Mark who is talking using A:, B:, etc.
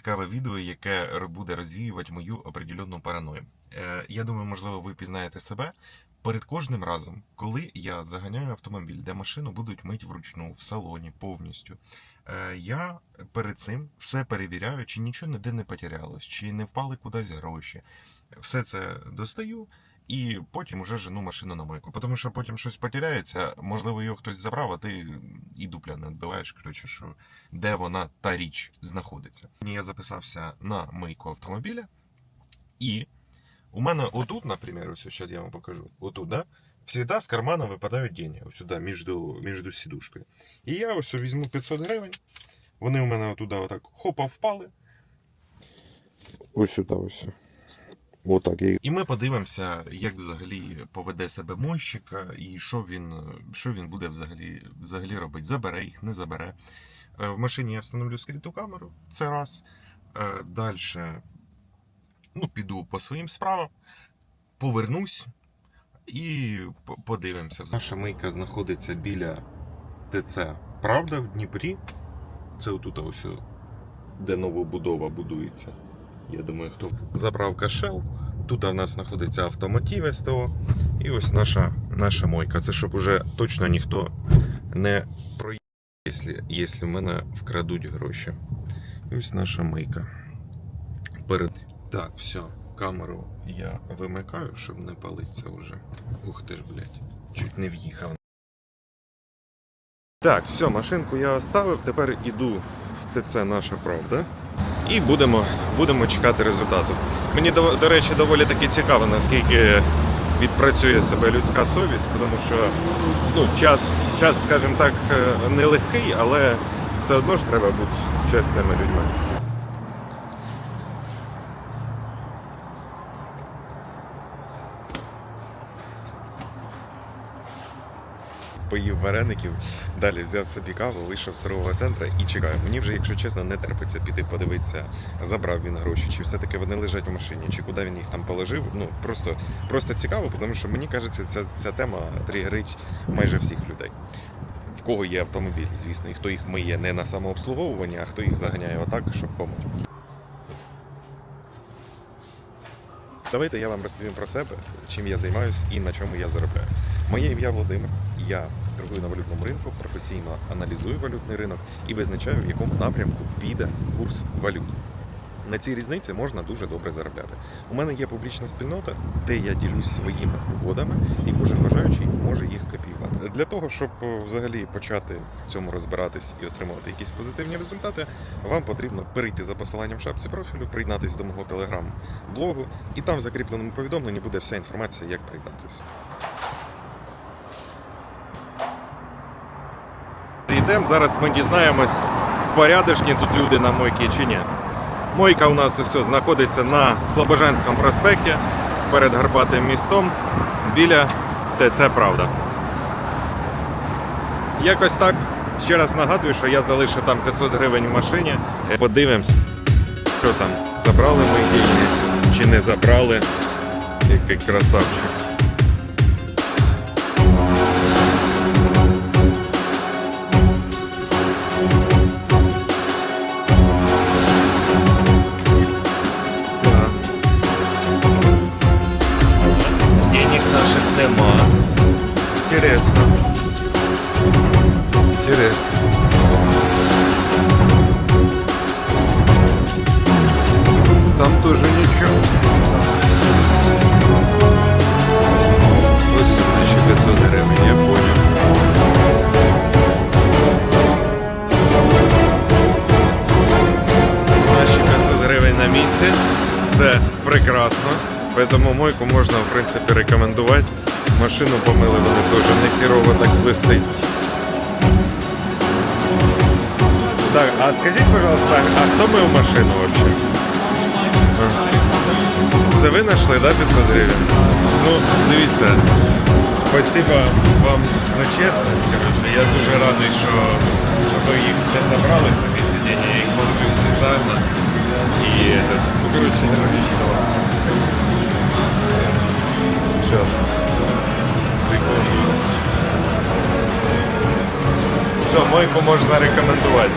A: цікаве відео, яке буде розвіювати мою определенну параною. Е, я думаю, можливо, ви пізнаєте себе. Перед кожним разом, коли я заганяю автомобіль, де машину будуть мити вручну в салоні повністю, е, я перед цим все перевіряю, чи нічого ніде не потерялось, чи не впали кудись гроші. Все це достаю. І потім уже жену машину на мойку. Тому що потім щось потеряється, можливо, його хтось забрав, а ти і дупля не відбиваєш, коротше, що де вона та річ знаходиться. Я записався на мийку автомобіля, і у мене отут, наприклад, ось зараз я вам покажу. Отут, да? Всегда з кармана випадають деньги, ось сюди, між, між сідушкою. І я ось візьму 500 гривень. Вони у мене отуди отак хопа впали. Ось сюди ось. Отак. І ми подивимося, як взагалі поведе себе мойщика і що він, що він буде взагалі, взагалі робити. Забере їх, не забере. Е, В машині я встановлю скриту камеру, це раз. Далі ну, піду по своїм справам, повернусь і подивимося. Наша мийка знаходиться біля ТЦ Правда в Дніпрі. Це отут ось, де новобудова будується. Я думаю, хто заправка Shell. Тут у нас знаходиться автомотив СТО. І ось наша, наша мойка. Це щоб уже точно ніхто не проїхав, якщо, в мене вкрадуть гроші. І ось наша мийка. Перед... Так, все, камеру я вимикаю, щоб не палитися вже. Ух ти ж, блядь, чуть не в'їхав. Так, все, машинку я оставив, тепер іду в ТЦ наша правда. І будемо, будемо чекати результату. Мені, до, до речі, доволі таки цікаво, наскільки відпрацює себе людська совість, тому що ну, час, час, скажімо так, е, нелегкий, але все одно ж треба бути чесними людьми. Поїв вареників, далі взяв собі каву, вийшов з торгового центру і чекаю. Мені вже, якщо чесно, не терпиться піти подивитися, забрав він гроші, чи все-таки вони лежать у машині, чи куди він їх там положив. Ну просто, просто цікаво, тому що мені кажеться, ця, ця тема тригерить майже всіх людей. В кого є автомобіль, звісно, і хто їх миє не на самообслуговування, а хто їх заганяє отак, щоб помити. Давайте я вам розповім про себе, чим я займаюся і на чому я заробляю. Моє ім'я Володимир. Я торгую на валютному ринку, професійно аналізую валютний ринок і визначаю, в якому напрямку піде курс валют. На цій різниці можна дуже добре заробляти. У мене є публічна спільнота, де я ділюсь своїми угодами, і кожен бажаючий може їх копіювати. Для того, щоб е, взагалі почати в цьому розбиратись і отримувати якісь позитивні результати, вам потрібно перейти за посиланням в шапці профілю, приєднатись до мого телеграм-блогу, і там в закріпленому повідомленні буде вся інформація, як приєднатися. Йдемо, зараз ми дізнаємось, порядочні тут люди на мойці чи ні. Мойка у нас ось знаходиться на Слобожанському проспекті перед Гарбатим містом біля ТЦ Правда. Якось так. Ще раз нагадую, що я залишив там 500 гривень в машині. Подивимось, що там, забрали ми деньги чи не забрали. Який красавчик. На місці. Це прекрасно. Тому мойку можна в принципі рекомендувати. Машину помили вони теж не хірово так блистить. Так, а скажіть, пожалуйста, а хто мив машину взагалі? Це ви знайшли, да, 500 гривень? Ну, дивіться, спасибо вам за чесність. Я дуже радий, що, ви їх забрали собі деньги, я їх положив спеціально. Все, мойку можно рекомендовать.